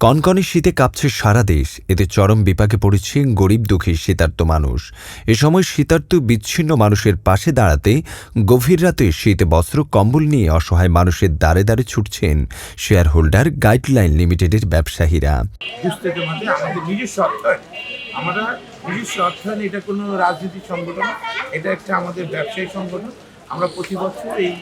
কনকনে শীতে কাঁপছে সারা দেশ। এতে চরম বিপাকে পড়েছে গরিব দুঃখী শীতার্ত মানুষ। এ সময় শীতার্ত বিচ্ছিন্ন মানুষের পাশে দাঁড়াতে গভীর রাতে শীত বস্ত্র, কম্বল নিয়ে অসহায় মানুষের দ্বারে দ্বারে ছুটছেন শেয়ার হোল্ডার গাইডলাইন লিমিটেডের ব্যবসায়ীরা। অর্থায়ন। আমরা প্রতি বছর এই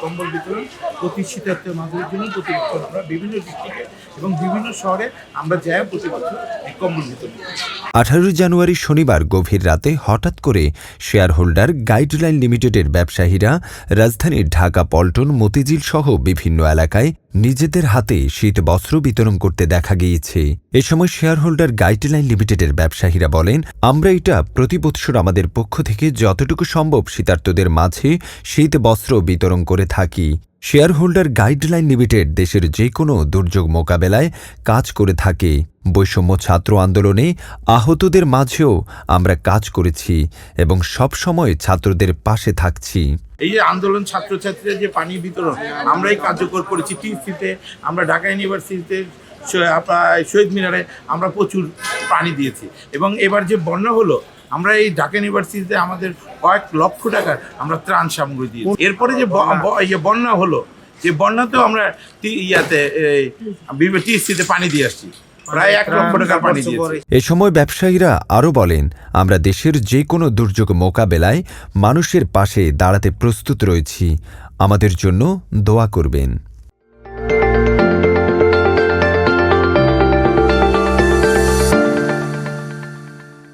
কম্বল বিতরণ প্রতি শীতার্থ মানুষের জন্য প্রতি বছর আমরা বিভিন্ন ডিস্ট্রিক্টে এবং বিভিন্ন শহরে আমরা যাই প্রতি বছর এই আঠারোই জানুয়ারি শনিবার গভীর রাতে হঠাৎ করে শেয়ার হোল্ডার গাইডলাইন লিমিটেডের ব্যবসায়ীরা রাজধানীর ঢাকা, পল্টন, মতিঝিল সহ বিভিন্ন এলাকায় নিজেদের হাতে শীত বস্ত্র বিতরণ করতে দেখা গিয়েছে। এ সময় শেয়ার হোল্ডার গাইডলাইন লিমিটেডের ব্যবসায়ীরা বলেন, আমরা এটা প্রতি বৎসর আমাদের পক্ষ থেকে যতটুকু সম্ভব শীতার্তদের মাঝে শীত বস্ত্র বিতরণ করে থাকি। শেয়ার হোল্ডার গাইডলাইন লিমিটেড দেশের যে কোনো দুর্যোগ মোকাবেলায় কাজ করে থাকে। বৈষম্য ছাত্র আন্দোলনে আহতদের মাঝেও আমরা কাজ করেছি এবং সব সময় ছাত্রদের পাশে থাকছি। এই যে আন্দোলন ছাত্রছাত্রীদের যে পানি বিতরণ, আমরাই কার্যকর করেছি টিএসসিতে আমরা ঢাকা ইউনিভার্সিটিতে শহীদ মিনারে আমরা প্রচুর পানি দিয়েছি। এবং এবার যে বন্যা হলো আমরা এই ঢাকা ইউনিভার্সিটিতে আমাদের কয়েক লক্ষ টাকার আমরা ত্রাণ সামগ্রী দিয়েছি। এরপরে যে ইয়ে বন্যা হলো, যে বন্যাতেও আমরা ইয়াতে টিএসসিতে পানি দিয়ে আসছি। এ সময় ব্যবসায়ীরা আরও বলেন, আমরা দেশের যে কোনো দুর্যোগ মোকাবেলায় মানুষের পাশে দাঁড়াতে প্রস্তুত রয়েছি। আমাদের জন্য দোয়া করবেন।